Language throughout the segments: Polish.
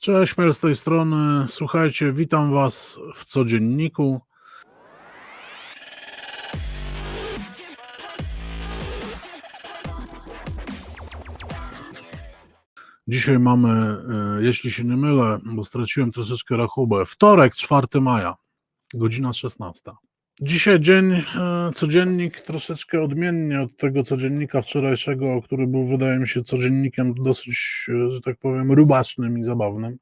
Cześć, Mel z tej strony. Słuchajcie, witam Was w codzienniku. Dzisiaj mamy, e, jeśli się nie mylę, bo straciłem troszeczkę rachubę, wtorek, 4 maja, godzina 16. Dzisiaj dzień, e, codziennik troszeczkę odmiennie od tego codziennika wczorajszego, który był, wydaje mi się, codziennikiem dosyć, e, że tak powiem, rubacznym i zabawnym.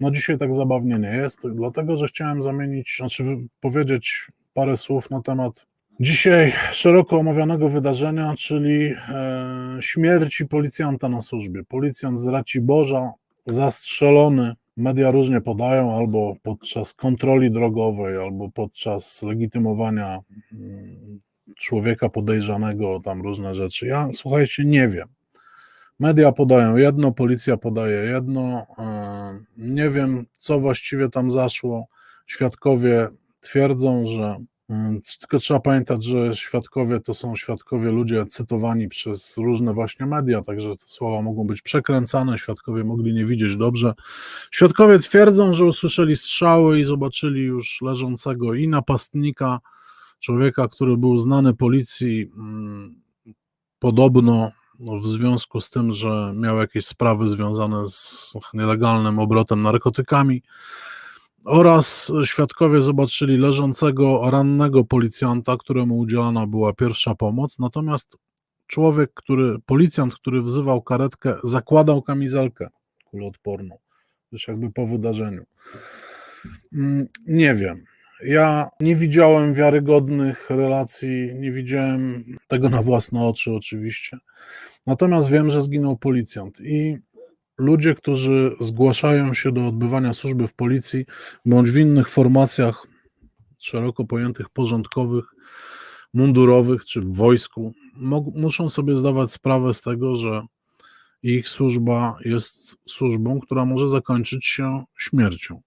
No dzisiaj tak zabawnie nie jest, dlatego że chciałem zamienić, znaczy powiedzieć parę słów na temat dzisiaj szeroko omawianego wydarzenia, czyli e, śmierci policjanta na służbie. Policjant z Raciborza zastrzelony, media różnie podają, albo podczas kontroli drogowej, albo podczas legitymowania mm, człowieka podejrzanego, tam różne rzeczy. Ja, słuchajcie, nie wiem. Media podają jedno, policja podaje jedno. e, Nie wiem, co właściwie tam zaszło. Świadkowie twierdzą, że. Mm, Tylko trzeba pamiętać, że świadkowie to są świadkowie ludzie cytowani przez różne właśnie media, także te słowa mogą być przekręcane, świadkowie mogli nie widzieć dobrze. Świadkowie twierdzą, że usłyszeli strzały i zobaczyli już leżącego i napastnika, człowieka, który był znany policji, mm, podobno no, w związku z tym, że miał jakieś sprawy związane z nielegalnym obrotem narkotykami. Oraz świadkowie zobaczyli leżącego, rannego policjanta, któremu udzielana była pierwsza pomoc. Natomiast człowiek, który, policjant, który wzywał karetkę, zakładał kamizelkę kuloodporną, już jakby po wydarzeniu. Mm, Nie wiem. Ja nie widziałem wiarygodnych relacji, nie widziałem tego na własne oczy, oczywiście. Natomiast wiem, że zginął policjant i ludzie, którzy zgłaszają się do odbywania służby w policji bądź w innych formacjach szeroko pojętych porządkowych, mundurowych czy w wojsku, muszą sobie zdawać sprawę z tego, że ich służba jest służbą, która może zakończyć się śmiercią.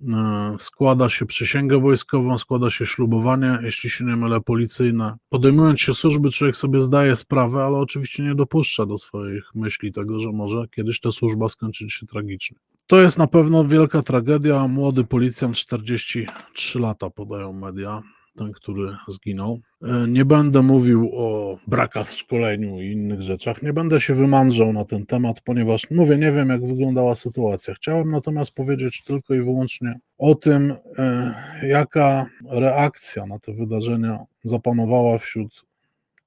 E, Składa się przysięgę wojskową, składa się ślubowanie, jeśli się nie mylę, policyjne. Podejmując się służby, człowiek sobie zdaje sprawę, ale oczywiście nie dopuszcza do swoich myśli tego, że może kiedyś ta służba skończyć się tragicznie. To jest na pewno wielka tragedia. Młody policjant, 43 lata, podają media, ten, który zginął. E, Nie będę mówił o brakach w szkoleniu i innych rzeczach. Nie będę się wymądrzał na ten temat, ponieważ mówię, nie wiem, jak wyglądała sytuacja. Chciałem natomiast powiedzieć tylko i wyłącznie o tym, e, jaka reakcja na te wydarzenia zapanowała wśród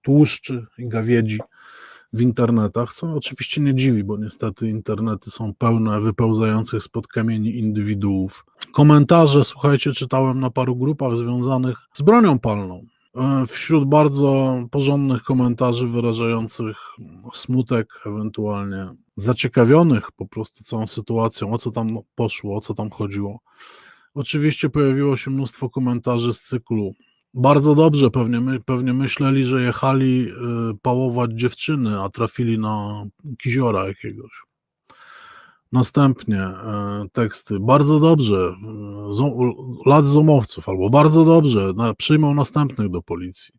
tłuszczy i gawiedzi w internetach, co oczywiście nie dziwi, bo niestety internety są pełne wypełzających spod kamieni indywiduów. Komentarze, słuchajcie, czytałem na paru grupach związanych z bronią palną. E, Wśród bardzo porządnych komentarzy wyrażających smutek, ewentualnie zaciekawionych po prostu całą sytuacją, o co tam poszło, o co tam chodziło. Oczywiście pojawiło się mnóstwo komentarzy z cyklu bardzo dobrze, pewnie, my, pewnie myśleli, że jechali y, pałować dziewczyny, a trafili na kiziora jakiegoś. Następnie e, teksty. Bardzo dobrze. zo- Lat zomowców, albo bardzo dobrze. Przyjmą następnych do policji.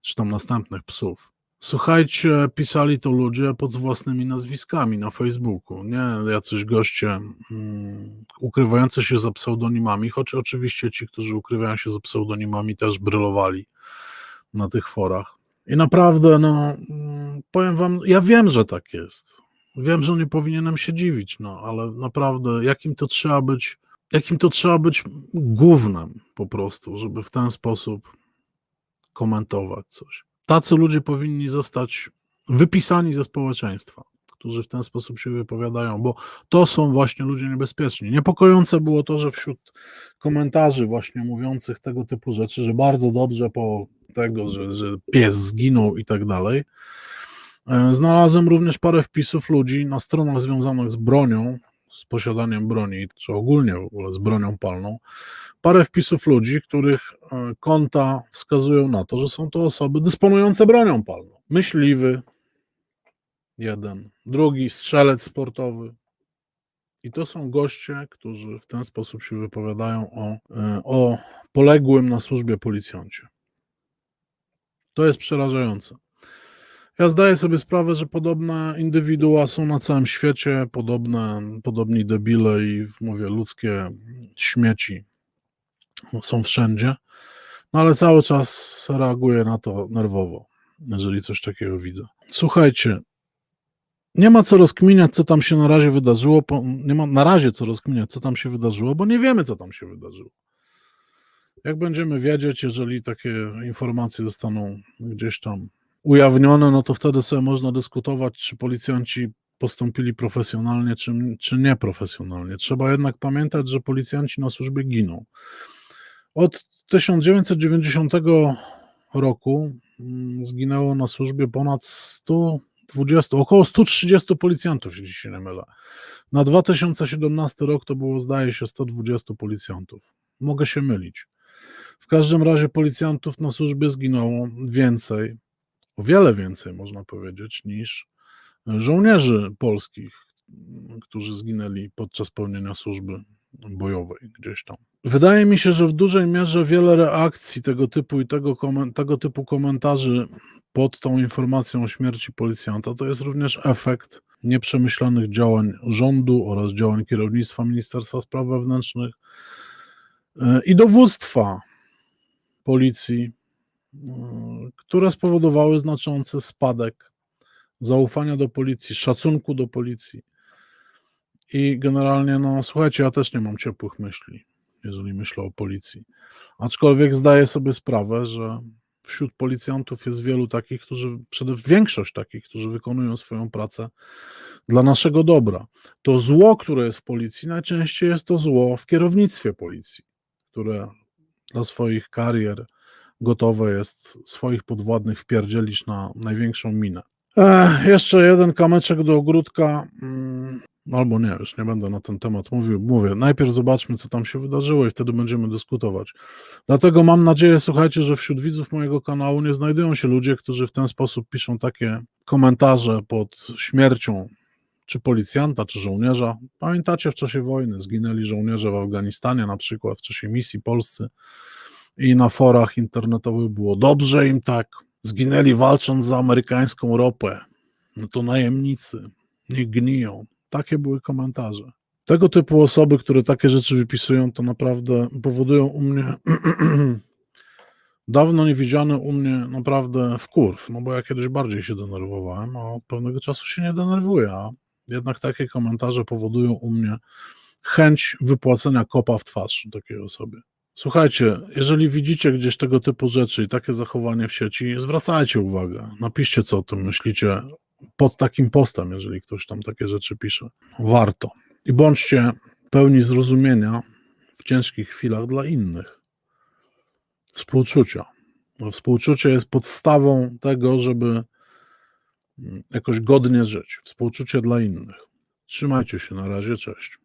Czy tam następnych psów. Słuchajcie, pisali to ludzie pod własnymi nazwiskami na Facebooku. Nie jacyś goście mm, ukrywający się za pseudonimami, choć oczywiście ci, którzy ukrywają się za pseudonimami, też brylowali na tych forach. I naprawdę, no, mm, powiem wam, ja wiem, że tak jest. Wiem, że nie powinienem się dziwić, no, ale naprawdę, jakim to trzeba być, jakim to trzeba być głównym po prostu, żeby w ten sposób komentować coś. Tacy ludzie powinni zostać wypisani ze społeczeństwa, którzy w ten sposób się wypowiadają, bo to są właśnie ludzie niebezpieczni. Niepokojące było to, że wśród komentarzy właśnie mówiących tego typu rzeczy, że bardzo dobrze po tego, że, że pies zginął i tak dalej, znalazłem również parę wpisów ludzi na stronach związanych z bronią, z posiadaniem broni, czy ogólnie w ogóle z bronią palną, parę wpisów ludzi, których e, konta wskazują na to, że są to osoby dysponujące bronią palną. Myśliwy, jeden, drugi strzelec sportowy. I to są goście, którzy w ten sposób się wypowiadają o, e, o poległym na służbie policjancie. To jest przerażające. Ja zdaję sobie sprawę, że podobne indywidua są na całym świecie, podobne, podobni debile i mówię, ludzkie śmieci są wszędzie, no ale cały czas reaguję na to nerwowo, jeżeli coś takiego widzę. Słuchajcie, nie ma co rozkminiać, co tam się na razie wydarzyło, nie ma na razie co rozkminiać, co tam się wydarzyło, bo nie wiemy, co tam się wydarzyło. Jak będziemy wiedzieć, jeżeli takie informacje zostaną gdzieś tam ujawnione, no to wtedy sobie można dyskutować, czy policjanci postąpili profesjonalnie, czy, czy nieprofesjonalnie. Trzeba jednak pamiętać, że policjanci na służbie giną. Od 1990 roku mm, zginęło na służbie ponad 120, około 130 policjantów, jeśli się nie mylę. Na 2017 rok to było, zdaje się, 120 policjantów. Mogę się mylić. W każdym razie policjantów na służbie zginęło więcej, o wiele więcej można powiedzieć, niż żołnierzy polskich, którzy zginęli podczas pełnienia służby bojowej gdzieś tam. Wydaje mi się, że w dużej mierze wiele reakcji tego typu i tego, tego typu komentarzy pod tą informacją o śmierci policjanta to jest również efekt nieprzemyślanych działań rządu oraz działań kierownictwa Ministerstwa Spraw Wewnętrznych e, i dowództwa policji, e, które spowodowały znaczący spadek zaufania do policji, szacunku do policji. I generalnie, no słuchajcie, ja też nie mam ciepłych myśli, jeżeli myślę o policji. Aczkolwiek zdaję sobie sprawę, że wśród policjantów jest wielu takich, którzy, przede większość takich, którzy wykonują swoją pracę dla naszego dobra. To zło, które jest w policji, najczęściej jest to zło w kierownictwie policji, które dla swoich karier gotowe jest swoich podwładnych wpierdzielić na największą minę. Ech, jeszcze jeden kamyczek do ogródka. mm, Albo nie, już nie będę na ten temat mówił. Mówię, najpierw zobaczmy, co tam się wydarzyło i wtedy będziemy dyskutować. Dlatego mam nadzieję, słuchajcie, że wśród widzów mojego kanału nie znajdują się ludzie, którzy w ten sposób piszą takie komentarze pod śmiercią czy policjanta, czy żołnierza. Pamiętacie, w czasie wojny zginęli żołnierze w Afganistanie, na przykład w czasie misji polscy i na forach internetowych było dobrze im tak. Zginęli walcząc za amerykańską ropę. No to najemnicy, niech gniją. Takie były komentarze. Tego typu osoby, które takie rzeczy wypisują, to naprawdę powodują u mnie dawno niewidziany u mnie naprawdę wkurw, no bo ja kiedyś bardziej się denerwowałem, a od pewnego czasu się nie denerwuję, a jednak takie komentarze powodują u mnie chęć wypłacenia kopa w twarz takiej osobie. Słuchajcie, jeżeli widzicie gdzieś tego typu rzeczy i takie zachowanie w sieci, zwracajcie uwagę. Napiszcie, co o tym myślicie pod takim postem, jeżeli ktoś tam takie rzeczy pisze. Warto. I bądźcie pełni zrozumienia w ciężkich chwilach dla innych. Współczucia. Współczucie jest podstawą tego, żeby mm, jakoś godnie żyć. Współczucie dla innych. Trzymajcie się na razie, cześć.